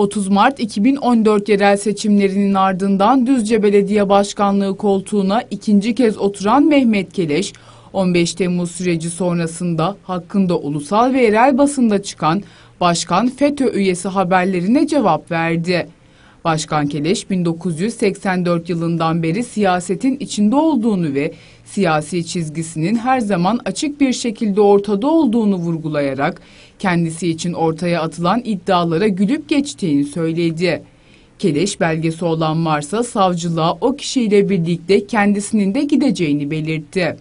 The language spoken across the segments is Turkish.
30 Mart 2014 yerel seçimlerinin ardından Düzce Belediye Başkanlığı koltuğuna ikinci kez oturan Mehmet Keleş, 15 Temmuz süreci sonrasında hakkında ulusal ve yerel basında çıkan Başkan FETÖ üyesi haberlerine cevap verdi. Başkan Keleş 1984 yılından beri siyasetin içinde olduğunu ve siyasi çizgisinin her zaman açık bir şekilde ortada olduğunu vurgulayarak kendisi için ortaya atılan iddialara gülüp geçtiğini söyledi. Keleş belgesi olan varsa savcılığa o kişiyle birlikte kendisinin de gideceğini belirtti.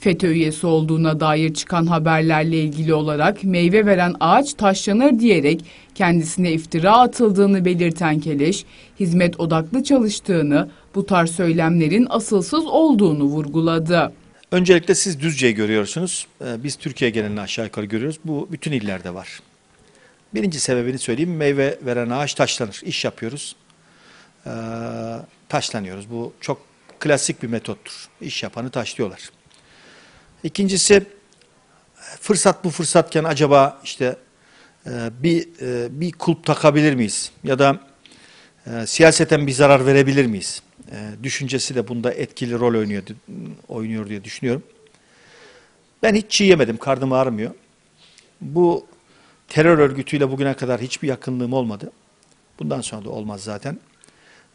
FETÖ üyesi olduğuna dair çıkan haberlerle ilgili olarak meyve veren ağaç taşlanır diyerek kendisine iftira atıldığını belirten Keleş, hizmet odaklı çalıştığını, bu tarz söylemlerin asılsız olduğunu vurguladı. Öncelikle siz Düzce'yi görüyorsunuz. Ee, Biz Türkiye genelini aşağı yukarı görüyoruz. Bu bütün illerde var. Birinci sebebini söyleyeyim. Meyve veren ağaç taşlanır. İş yapıyoruz. Ee, taşlanıyoruz. Bu çok klasik bir metottur. İş yapanı taşlıyorlar. İkincisi fırsat bu fırsatken acaba işte e, bir e, bir kulp takabilir miyiz? Ya da e, siyaseten bir zarar verebilir miyiz? E, düşüncesi de bunda etkili rol oynuyor, oynuyor diye düşünüyorum. Ben hiç çiğ yemedim, karnım ağrımıyor. Bu terör örgütüyle bugüne kadar hiçbir yakınlığım olmadı. Bundan sonra da olmaz zaten.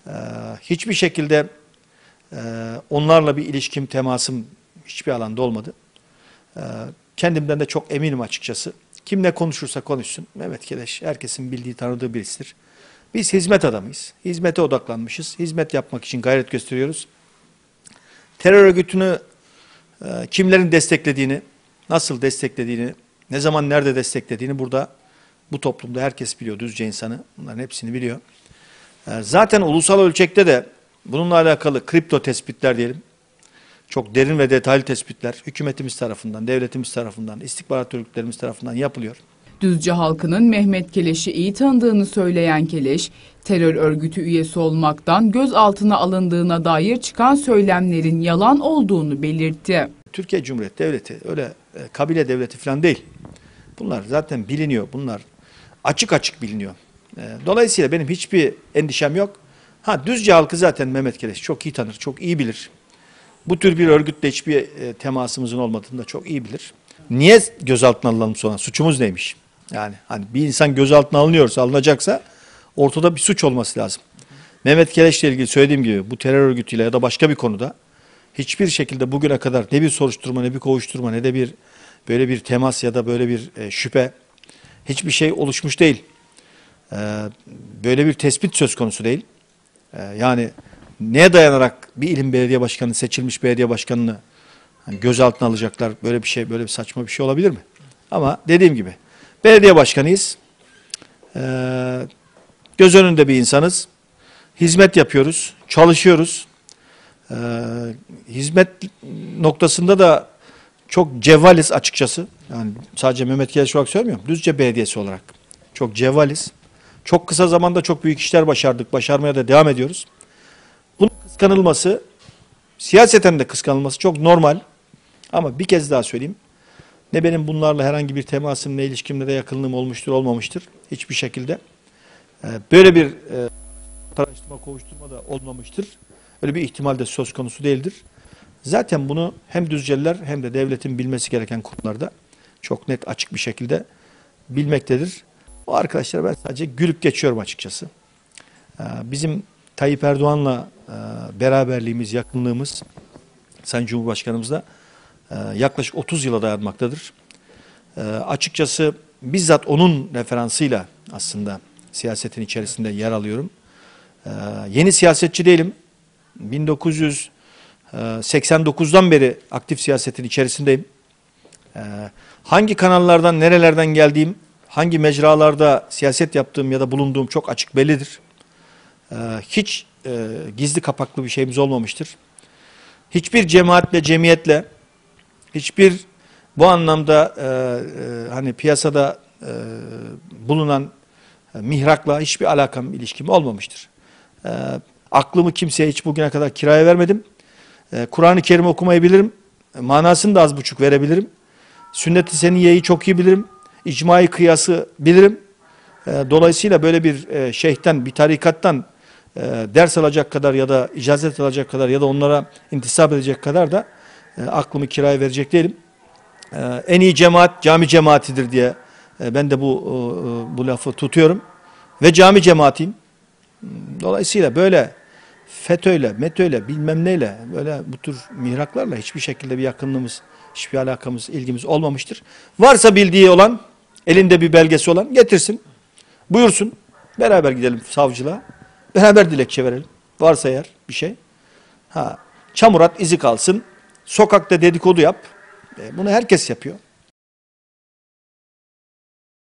E, hiçbir şekilde e, onlarla bir ilişkim, temasım hiçbir alanda olmadı. E, kendimden de çok eminim açıkçası. Kim ne konuşursa konuşsun. Mehmet Keleş herkesin bildiği, tanıdığı birisidir. Biz hizmet adamıyız. Hizmete odaklanmışız. Hizmet yapmak için gayret gösteriyoruz. Terör örgütünü e, kimlerin desteklediğini, nasıl desteklediğini, ne zaman nerede desteklediğini burada bu toplumda herkes biliyor. Düzce insanı. Bunların hepsini biliyor. E, zaten ulusal ölçekte de bununla alakalı kripto tespitler diyelim. Çok derin ve detaylı tespitler hükümetimiz tarafından, devletimiz tarafından, istihbarat örgütlerimiz tarafından yapılıyor. Düzce halkının Mehmet Keleş'i iyi tanıdığını söyleyen Keleş, terör örgütü üyesi olmaktan gözaltına alındığına dair çıkan söylemlerin yalan olduğunu belirtti. Türkiye Cumhuriyeti Devleti öyle e, kabile devleti falan değil. Bunlar zaten biliniyor. Bunlar açık açık biliniyor. E, dolayısıyla benim hiçbir endişem yok. Ha Düzce halkı zaten Mehmet Keleş çok iyi tanır, çok iyi bilir. Bu tür bir örgütle hiçbir e, temasımızın olmadığını da çok iyi bilir. Niye gözaltına alalım sonra? Suçumuz neymiş? Yani hani bir insan gözaltına alınıyorsa, alınacaksa ortada bir suç olması lazım. Mehmet Keleş'le ilgili söylediğim gibi bu terör örgütüyle ya da başka bir konuda hiçbir şekilde bugüne kadar ne bir soruşturma ne bir kovuşturma ne de bir böyle bir temas ya da böyle bir e, şüphe hiçbir şey oluşmuş değil. E, böyle bir tespit söz konusu değil. E, yani neye dayanarak bir ilim belediye başkanı seçilmiş belediye başkanını hani gözaltına alacaklar böyle bir şey böyle bir saçma bir şey olabilir mi? Ama dediğim gibi belediye başkanıyız. Ee, göz önünde bir insanız. Hizmet yapıyoruz, çalışıyoruz. Ee, hizmet noktasında da çok cevvaliz açıkçası. Yani sadece Mehmet Keleş olarak söylemiyorum. Düzce Belediyesi olarak. Çok cevvaliz. Çok kısa zamanda çok büyük işler başardık. Başarmaya da devam ediyoruz. Bunun kıskanılması, siyaseten de kıskanılması çok normal. Ama bir kez daha söyleyeyim. Ne benim bunlarla herhangi bir temasım, ne ilişkimde de yakınlığım olmuştur, olmamıştır. Hiçbir şekilde. Ee, böyle bir e, araştırma, kovuşturma da olmamıştır. Öyle bir ihtimal de söz konusu değildir. Zaten bunu hem Düzceliler hem de devletin bilmesi gereken konularda çok net, açık bir şekilde bilmektedir. O arkadaşlar ben sadece gülüp geçiyorum açıkçası. Ee, bizim Tayyip Erdoğan'la e, beraberliğimiz, yakınlığımız Sayın Cumhurbaşkanımızla yaklaşık 30 yıla dayanmaktadır. E, açıkçası bizzat onun referansıyla aslında siyasetin içerisinde yer alıyorum. Yeni siyasetçi değilim. 1989'dan beri aktif siyasetin içerisindeyim. Hangi kanallardan, nerelerden geldiğim, hangi mecralarda siyaset yaptığım ya da bulunduğum çok açık bellidir. Hiç gizli kapaklı bir şeyimiz olmamıştır. Hiçbir cemaatle, cemiyetle, hiçbir bu anlamda e, e, hani piyasada e, bulunan e, mihrakla hiçbir alakam, ilişkim olmamıştır. E, aklımı kimseye hiç bugüne kadar kiraya vermedim. E, Kur'an-ı Kerim okumayı bilirim. E, manasını da az buçuk verebilirim. Sünnet-i Seniyye'yi çok iyi bilirim. İcmai kıyası bilirim. E, dolayısıyla böyle bir e, şeyhten, bir tarikattan e, ders alacak kadar ya da icazet alacak kadar ya da onlara intisap edecek kadar da e, aklımı kiraya verecek değilim. E, en iyi cemaat cami cemaatidir diye e, ben de bu bu lafı tutuyorum ve cami cemaatiyim. Dolayısıyla böyle FETÖ'yle, METÖ'yle bilmem neyle böyle bu tür mihraklarla hiçbir şekilde bir yakınlığımız, hiçbir alakamız, ilgimiz olmamıştır. Varsa bildiği olan, elinde bir belgesi olan getirsin. Buyursun. Beraber gidelim savcılığa. Beraber dilekçe verelim. Varsa eğer bir şey. Ha, çamurat izi kalsın. Sokakta dedikodu yap. E, bunu herkes yapıyor.